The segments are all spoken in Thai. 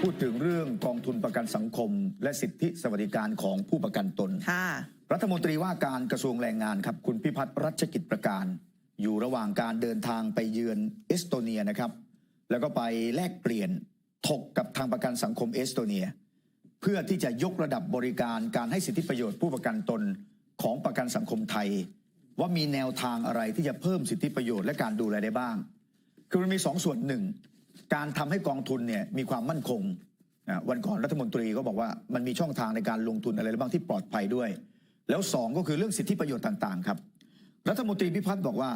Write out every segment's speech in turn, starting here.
พูดถึงเรื่องกองทุนประกันสังคม และสิทธิสวัสดิการของผู้ประกันตน ค่ะ รัฐมนตรีว่าการกระทรวงแรงงานครับ คุณพิพัฒน์รัชกิจประการ อยู่ระหว่างการเดินทางไปเยือนเอสโตเนียนะครับ แล้วก็ไปแลกเปลี่ยนถกกับทางประกันสังคมเอสโตเนีย เพื่อที่จะยกระดับบริการการให้สิทธิประโยชน์ผู้ประกันตนของประกันสังคมไทย ว่ามีแนวทางอะไรที่จะเพิ่มสิทธิประโยชน์และการดูแลได้บ้าง คือมันมีสองส่วนหนึ่ง การทำให้กองทุนเนี่ยมีความมั่นคงวันก่อนรัฐมนตรีก็บอกว่ามันมีช่องทางในการลงทุนอะไรบ้างที่ปลอดภัยด้วย แล้วสองก็คือเรื่องสิทธิประโยชน์ต่างๆครับ รัฐมนตรีพิพัฒน์บอกว่า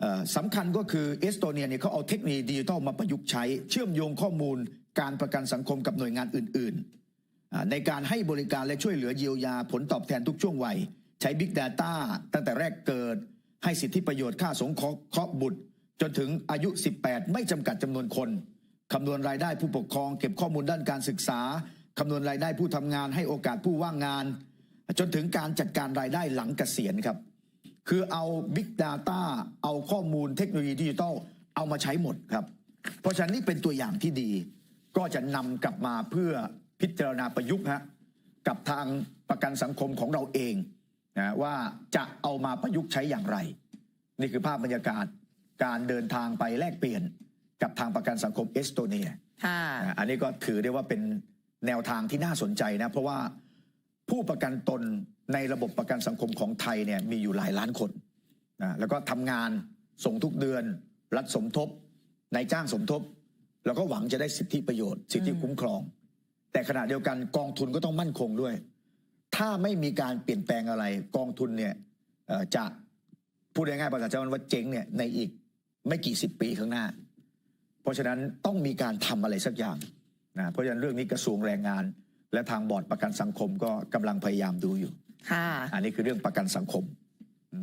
เอ่อสำคัญก็คือเอสโตเนียเนี่ยเขาเอาเทคโนโลยีดิจิทัลมาประยุกต์ใช้ เชื่อมโยงข้อมูล การประกันสังคมกับหน่วยงานอื่น ๆ ในการให้บริการและช่วยเหลือเยียวยาผลตอบแทนทุกช่วงวัย ใช้ Big Data ตั้งแต่แรกเกิด ให้สิทธิประโยชน์ค่าสงเคราะห์บุตร จนถึงอายุ 18 ไม่จำกัดจำนวนคนคำนวณรายได้ผู้ปกครอง เก็บข้อมูลด้านการศึกษาคำนวณรายได้ผู้ทำงานให้โอกาสผู้ว่างงาน จนถึงการจัดการรายได้หลังเกษียณครับ คือเอา Big Data เอาข้อมูลเทคโนโลยีดิจิทัลเอามาใช้หมดครับ เพราะฉะนั้นนี่เป็นตัวอย่างที่ดี ก็จะนำกลับมาเพื่อพิจารณาประยุกต์ฮะกับทางประกันสังคมของเราเองนะว่าจะเอามาประยุกต์ใช้อย่างไร นี่คือภาพบรรยากาศ การเดินทางไปแลกเปลี่ยนกับทางประกันสังคมเอสโตเนียค่ะอะอันนี้ก็ถือได้ว่าเป็นแนวทางที่น่าสนใจนะ เพราะว่าผู้ประกันตนในระบบประกันสังคมของไทยเนี่ยมีอยู่หลายล้านคนนะแล้วก็ทำงานส่งทุกเดือน รัฐสมทบนายจ้างสมทบ แล้วก็หวังจะได้สิทธิประโยชน์ สิทธิคุ้มครอง แต่ขณะเดียวกันกองทุนก็ต้องมั่นคงด้วย ถ้าไม่มีการเปลี่ยนแปลงอะไร กองทุนเนี่ยเอ่อจะพูดง่ายๆภาษาชาวบ้านว่าเจ๊งเนี่ยในอีก ไม่กี่สิบปีข้างหน้า เพราะฉะนั้นต้องมีการทำอะไรสักอย่างนะเพราะฉะนั้นเรื่องนี้กระทรวงแรงงาน และทางบอร์ดประกันสังคมก็กำลังพยายามดูอยู่ค่ะอันนี้คือเรื่องประกันสังคม